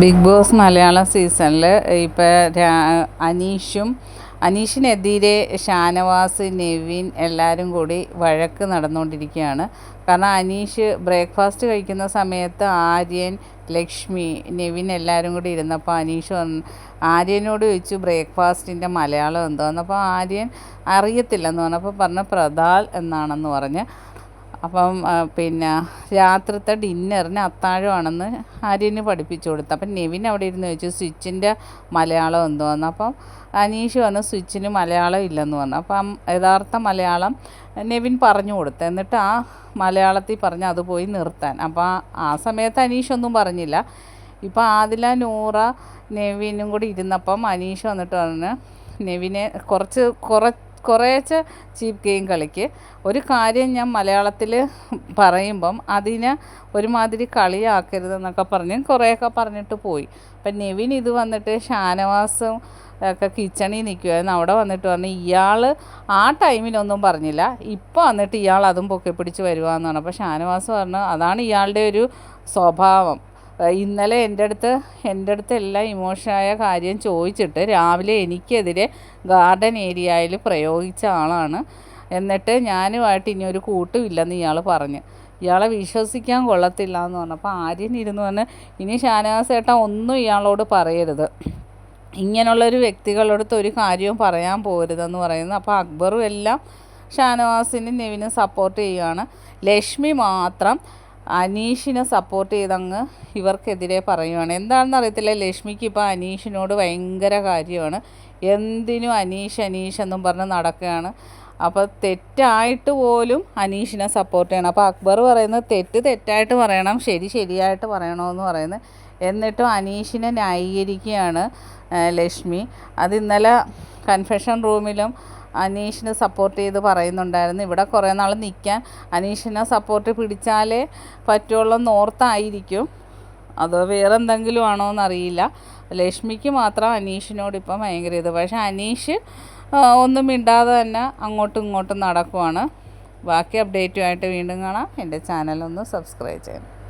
Big boss Malayalam സീസണിൽ ഇപ്പോൾ അനീഷും അനീഷിനെതിരെ ഷാനവാസ് നെവിൻ എല്ലാവരും കൂടി വഴക്ക് നടന്നുകൊണ്ടിരിക്കുകയാണ് കാരണം അനീഷ് ബ്രേക്ക്ഫാസ്റ്റ് കഴിക്കുന്ന സമയത്ത് ആര്യൻ ലക്ഷ്മി നെവിൻ എല്ലാവരും കൂടി ഇരുന്നപ്പോൾ അനീഷ് വന്ന് ആര്യനോട് ചോദിച്ചു ബ്രേക്ക്ഫാസ്റ്റിന്റെ മലയാളം എന്തോന്ന്? അപ്പോൾ ആര്യൻ അറിയത്തില്ലെന്ന് പറഞ്ഞപ്പോൾ പറഞ്ഞ പ്രധാൽ എന്നാണെന്ന് പറഞ്ഞ്. അപ്പം പിന്നെ രാത്രിത്തെ ഡിന്നറിന് അത്താഴമാണെന്ന് ആര്യന് പഠിപ്പിച്ചു കൊടുത്തു. അപ്പം നെവിൻ അവിടെ ഇരുന്ന് ചോദിച്ചു സ്വിച്ചിന്റെ മലയാളം എന്തോന്ന് അപ്പം അനീഷ് വന്ന് സ്വിച്ചിന് മലയാളം ഇല്ലെന്ന് പറഞ്ഞു. അപ്പം യഥാർത്ഥ മലയാളം നെവിൻ പറഞ്ഞു കൊടുത്തു. എന്നിട്ട് ആ മലയാളത്തിൽ പറഞ്ഞ് അത് പോയി നിർത്താൻ. അപ്പോൾ ആ സമയത്ത് അനീഷ് ഒന്നും പറഞ്ഞില്ല. ഇപ്പോൾ ആദില നൂറ നെവിനും കൂടി ഇരുന്നപ്പം അനീഷ് വന്നിട്ട് പറഞ്ഞു നെവിനെ കുറച്ച് കുറച്ച് കുറേശ്ശെ ചീപ്പ് ഗെയിം കളിക്ക്. ഒരു കാര്യം ഞാൻ മലയാളത്തിൽ പറയുമ്പം അതിനെ ഒരുമാതിരി കളിയാക്കരുതെന്നൊക്കെ പറഞ്ഞ് കുറേയൊക്കെ പറഞ്ഞിട്ട് പോയി. അപ്പം നെവിൻ ഇത് വന്നിട്ട് ഷാനവാസും ഒക്കെ കിച്ചണിൽ നിൽക്കുമായിരുന്നു അവിടെ വന്നിട്ട് പറഞ്ഞു ഇയാൾ ആ ടൈമിലൊന്നും പറഞ്ഞില്ല. ഇപ്പോൾ വന്നിട്ട് ഇയാൾ അതും പൊക്കി പിടിച്ച് വരുവാന്ന് പറഞ്ഞു അപ്പോൾ ഷാനവാസ് പറഞ്ഞു അതാണ് ഇയാളുടെ ഒരു സ്വഭാവം. ഇന്നലെ എന്റെ അടുത്ത് എന്റെ അടുത്ത് എല്ലാം ഇമോഷനായ കാര്യം ചോദിച്ചിട്ട് രാവിലെ എനിക്കെതിരെ ഗാർഡൻ ഏരിയയിൽ പ്രയോഗിച്ച ആളാണ്. എന്നിട്ട് ഞാനുമായിട്ട് ഇനി ഒരു കൂട്ടുമില്ലെന്ന് ഇയാൾ പറഞ്ഞു. ഇയാളെ വിശ്വസിക്കാൻ കൊള്ളത്തില്ല എന്ന് പറഞ്ഞപ്പോൾ ആര്യൻ ഇരുന്ന് പറഞ്ഞ് ഇനി ഷാനവാസ് ഏട്ടൻ ഒന്നും ഇയാളോട് പറയരുത്. ഇങ്ങനെയുള്ളൊരു വ്യക്തികളടുത്ത് ഒരു കാര്യവും പറയാൻ പോരുതെന്ന് പറയുന്നു. അപ്പോൾ അക്ബറും എല്ലാം ഷാനവാസിനും നെവിനും സപ്പോർട്ട് ചെയ്യുകയാണ് ലക്ഷ്മി മാത്രം അനീഷിനെ സപ്പോർട്ട് ചെയ്തങ്ങ് ഇവർക്കെതിരെ പറയുവാണ്. എന്താണെന്ന് അറിയത്തില്ല ലക്ഷ്മിക്ക് ഇപ്പോൾ അനീഷിനോട് ഭയങ്കര കാര്യമാണ്. എന്തിനും അനീഷ് അനീഷ് എന്നും പറഞ്ഞ് നടക്കുകയാണ്. അപ്പോൾ തെറ്റായിട്ട് പോലും അനീഷിനെ സപ്പോർട്ട് ചെയ്യണം. അപ്പോൾ അക്ബർ പറയുന്നത് തെറ്റ് തെറ്റായിട്ട് പറയണം ശരി ശരിയായിട്ട് പറയണമെന്ന് പറയുന്നത്. എന്നിട്ടും അനീഷിനെ ന്യായീകരിക്കുകയാണ് ലക്ഷ്മി. അത് ഇന്നലെ കൺഫെഷൻ റൂമിലും അനീഷിനെ സപ്പോർട്ട് ചെയ്ത് പറയുന്നുണ്ടായിരുന്നു. ഇവിടെ കുറേ നാൾ നിൽക്കാൻ അനീഷിനെ സപ്പോർട്ട് പിടിച്ചാലേ പറ്റുള്ളൂ നോർത്തായിരിക്കും അത് വേറെ എന്തെങ്കിലും ആണോ എന്നറിയില്ല ലക്ഷ്മിക്ക് മാത്രം അനീഷിനോട് ഇപ്പം ഭയങ്കര ഇത്. പക്ഷേ അനീഷ് ഒന്നും മിണ്ടാതെ തന്നെ അങ്ങോട്ടും ഇങ്ങോട്ടും നടക്കുവാണ്. ബാക്കി അപ്ഡേറ്റുമായിട്ട് വീണ്ടും കാണാം. എന്റെ ചാനലൊന്ന് സബ്സ്ക്രൈബ് ചെയ്യണം.